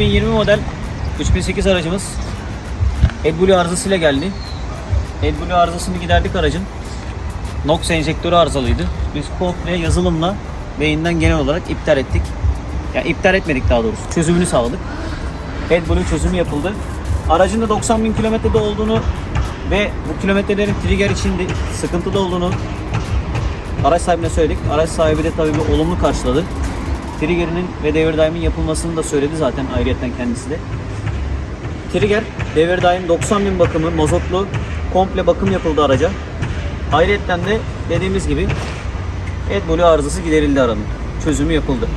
2020 model 3008 aracımız AdBlue arızasıyla geldi. AdBlue arızasını giderdik aracın. NOx enjektörü arızalıydı. Biz komple yazılımla beyinden genel olarak iptal ettik. Yani iptal etmedik daha doğrusu. Çözümünü sağladık. AdBlue çözümü yapıldı. Aracın da 90 bin kilometrede olduğunu ve bu kilometrelerin trigger içinde sıkıntıda olduğunu araç sahibine söyledik. Araç sahibi de tabii bir olumlu karşıladı. Trigger'inin ve devir daimin yapılmasını da söyledi zaten ayrıyetten kendisi de. Trigger, devir daim 90 bin bakımı, mazotlu, komple bakım yapıldı araca. Ayrıyetten de dediğimiz gibi AdBlue arızası giderildi aranın. Çözümü yapıldı.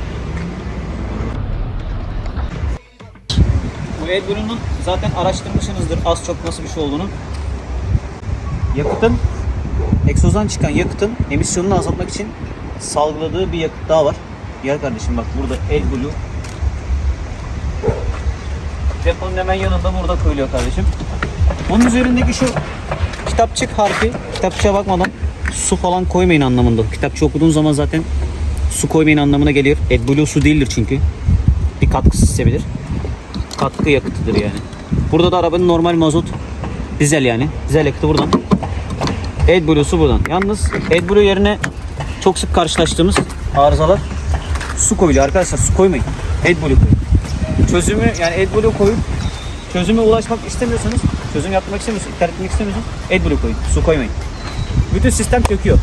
Bu AdBlue'nun zaten araştırmışsınızdır az çok nasıl bir şey olduğunu. Yakıtın, egzozdan çıkan yakıtın emisyonunu azaltmak için salgıladığı bir yakıt daha var. Gel kardeşim bak burada AdBlue. Deponun hemen yanında burada koyuluyor kardeşim. Onun üzerindeki şu kitapçık harfi, kitapçığa bakmadan su falan koymayın anlamında. Kitapçı okuduğun zaman zaten su koymayın anlamına geliyor. AdBlue su değildir çünkü. Bir katkısı sevilir. Katkı yakıtıdır yani. Burada da arabanın normal mazot dizel yani. Dizel yakıtı buradan. AdBlue su buradan. Yalnız AdBlue yerine çok sık karşılaştığımız arızalar su koyuluyor arkadaşlar. Su koymayın. AdBlue koyun. Çözümü yani AdBlue koyup çözüme ulaşmak istemiyorsanız, çözüm yapmak istemiyorsanız, iptal etmek istemiyorsanız AdBlue koyun. Su koymayın. Bütün sistem çöküyor.